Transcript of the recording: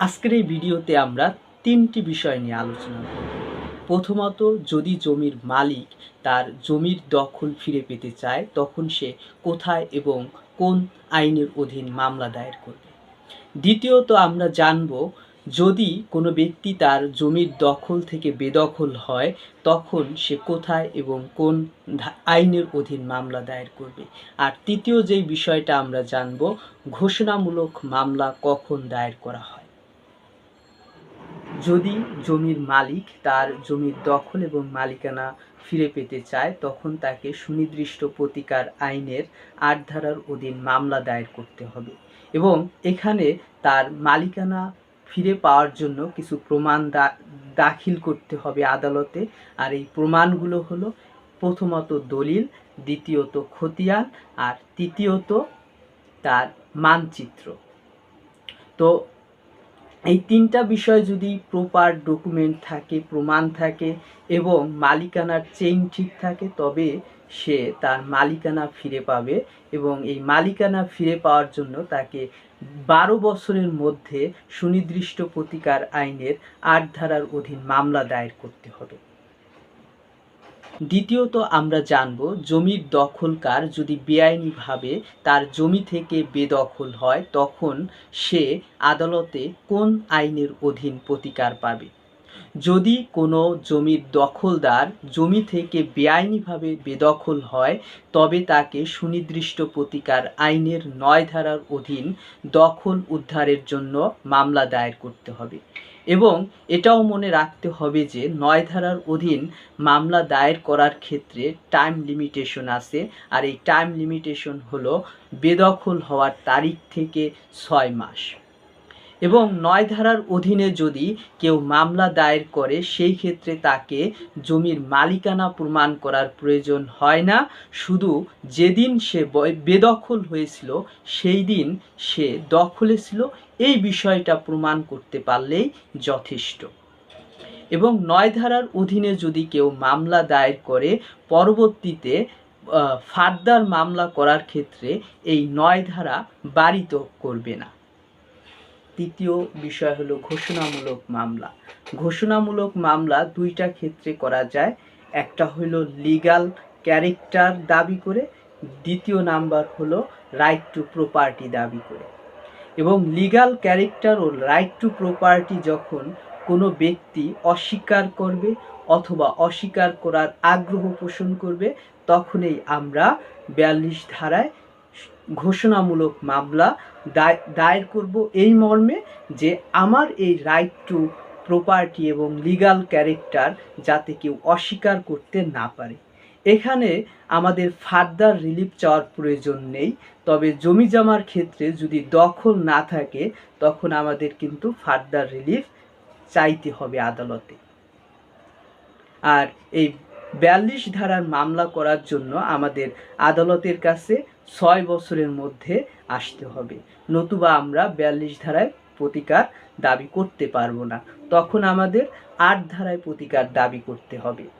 আজকের এই ভিডিওতে আমরা তিনটি বিষয় নিয়ে আলোচনা করব। প্রথমত, যদি জমির মালিক তার জমির দখল ফিরে পেতে চায়, তখন সে কোথায় এবং কোন আইনের অধীন মামলা দায়ের করবে? দ্বিতীয়ত, আমরা জানব, যদি কোনো ব্যক্তি তার জমির দখল থেকে বেদখল হয়, তখন সে কোথায় এবং কোন আইনের অধীন মামলা দায়ের করবে? আর তৃতীয় যেই বিষয়টা আমরা জানব, ঘোষণামূলক মামলা কখন দায়ের করা হয়? যদি জমির মালিক তার জমির দখল এবং মালিকানা ফিরে পেতে চায়, তখন তাকে সুনির্দিষ্ট প্রতিকার আইনের আট ধারার অধীন মামলা দায়ের করতে হবে এবং এখানে তার মালিকানা ফিরে পাওয়ার জন্য কিছু প্রমাণ দাখিল করতে হবে আদালতে। আর এই প্রমাণগুলো হলো প্রথমত দলিল, দ্বিতীয়ত খতিয়ান, আর তৃতীয়ত তার মানচিত্র। তো এই তিনটা বিষয় যদি প্রপার ডকুমেন্ট থাকে, প্রমাণ থাকে এবং মালিকানার চেইন ঠিক থাকে, তবে সে তার মালিকানা ফিরে পাবে এবং এই মালিকানা ফিরে পাওয়ার জন্য তাকে বারো বছরের মধ্যে সুনির্দিষ্ট প্রতিকার আইনের আট ধারার অধীন মামলা দায়ের করতে হবে। দ্বিতীয়ত আমরা জানব জমির দখলকার যদি বেআইনিভাবে তার জমি থেকে বেদখল হয়, তখন সে আদালতে কোন আইনের অধীন প্রতিকার পাবে? যদি কোনো জমির দখলদার জমি থেকে বেআইনিভাবে বেদখল হয়, তবে তাকে সুনির্দিষ্ট প্রতিকার আইনের নয় ধারার অধীন দখল উদ্ধারের জন্য মামলা দায়ের করতে হবে। এবং এটাও মনে রাখতে হবে যে, নয় ধারার অধীন মামলা দায়ের করার ক্ষেত্রে টাইম লিমিটেশন আছে, আর এই টাইম লিমিটেশন হলো বেদখল হওয়ার তারিখ থেকে ছয় মাস। এবং নয় ধারার অধীনে যদি কেউ মামলা দায়ের করে, সেই ক্ষেত্রে তাকে জমির মালিকানা প্রমাণ করার প্রয়োজন হয় না। শুধু যেদিন সে বেদখল হয়েছিল, সেই দিন সে দখলে ছিল এই বিষয়টা প্রমাণ করতে পারলেই যথেষ্ট। এবং নয় ধারার অধীনে যদি কেউ মামলা দায়ের করে, পরবর্তীতে ফার্দার মামলা করার ক্ষেত্রে এই নয় ধারা বারিত করবে না। তৃতীয় বিষয় হলো ঘোষণামূলক মামলা। ঘোষণামূলক মামলা দুইটা ক্ষেত্রে করা যায়। একটা হলো লিগাল ক্যারেক্টার দাবি করে, দ্বিতীয় নাম্বার হলো রাইট টু প্রপার্টি দাবি করে। এবং লিগাল ক্যারেক্টার ও রাইট টু প্রপার্টি যখন কোনো ব্যক্তি অস্বীকার করবে অথবা অস্বীকার করার আগ্রহ পোষণ করবে, তখনই আমরা বিয়াল্লিশ ধারায় ঘোষণামূলক মামলা দায়- দায়ের করব এই মর্মে যে আমার এই রাইট টু প্রপার্টি এবং লিগ্যাল ক্যারেক্টার যাতে কেউ অস্বীকার করতে না পারে। এখানে আমাদের ফার্দার রিলিফ চাওয়ার প্রয়োজন নেই, তবে জমি জমার ক্ষেত্রে যদি দখল না থাকে, তখন আমাদের কিন্তু ফার্দার রিলিফ চাইতে হবে আদালতে। আর এই বিয়াল্লিশ ধারার মামলা করার জন্য আমাদের আদালতের কাছে ছয় বছরের মধ্যে আসতে হবে। নতুবা আমরা বিয়াল্লিশ ধারায় প্রতিকার দাবি করতে পারব না। তখন আমাদের আট ধারায় প্রতিকার দাবি করতে হবে।